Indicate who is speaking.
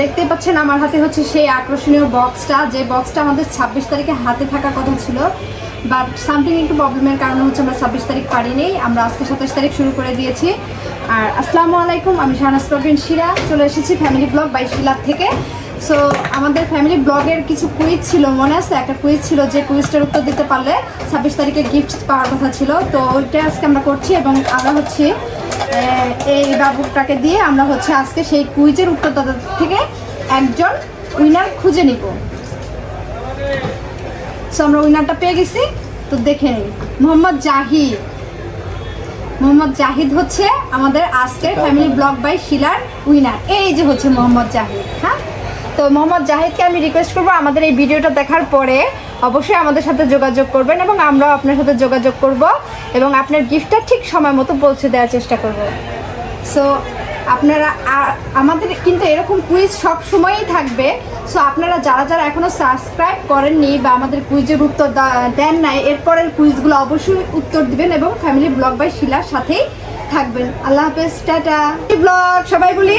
Speaker 1: দেখতেই পাচ্ছেন, আমার হাতে হচ্ছে সেই আকর্ষণীয় বক্সটা যে বক্সটা আমাদের ছাব্বিশ তারিখে হাতে থাকার কথা ছিল। বাট সামথিং একটু প্রবলেমের কারণে হচ্ছে আমরা ছাব্বিশ তারিখ পারিনি। আমরা আজকে সাতাশ তারিখ শুরু করে দিয়েছি। আর আসসালামু আলাইকুম, আমি শাহনাজ প্রবীণ শিরা। চলে এসেছি ফ্যামিলি ব্লগ বাই শিলার থেকে। সো আমাদের ফ্যামিলি ব্লগের কিছু কুইজ ছিল মনে আছে? একটা কুইজ ছিল যে কুইজটার উত্তর দিতে পারলে ছাব্বিশ তারিখে গিফট পাওয়ার কথা ছিল। তো ওইটা আজকে আমরা করছি এবং আমরা হচ্ছে এই বাবুটাকে দিয়ে আমরা হচ্ছে আজকে সেই কুইজের উত্তরদাতা থেকে একজন উইনার খুঁজে নিব। আমরা উইনারটা পেয়ে গেছি। তো দেখে নিই মোহাম্মদ জাহিদ। মোহাম্মদ জাহিদ হচ্ছে আমাদের আজকের ফ্যামিলি ব্লগ বাই শিলার উইনার এই যে হচ্ছে মোহাম্মদ জাহিদ হ্যাঁ? তো মোহাম্মদ জাহিদকে আমি রিকোয়েস্ট করব আমাদের এই ভিডিওটা দেখার পরে অবশ্যই আমাদের সাথে যোগাযোগ করবেন এবং আমরাও আপনার সাথে যোগাযোগ করব। এবং আপনার গিফটটা ঠিক সময় মতো পৌঁছে দেওয়ার চেষ্টা করব। সো আপনারা আমাদের কিন্তু এরকম কুইজ সব সময়ই থাকবে। সো আপনারা যারা যারা এখনও সাবস্ক্রাইব করেননি বা আমাদের কুইজের উত্তর দেন নাই, এরপরের কুইজগুলো অবশ্যই উত্তর দিবেন এবং ফ্যামিলি ব্লগ বাই শিলার সাথেই থাকবেন। আল্লাহ হাফেজ, টাটা। ব্লগ সবাই বলি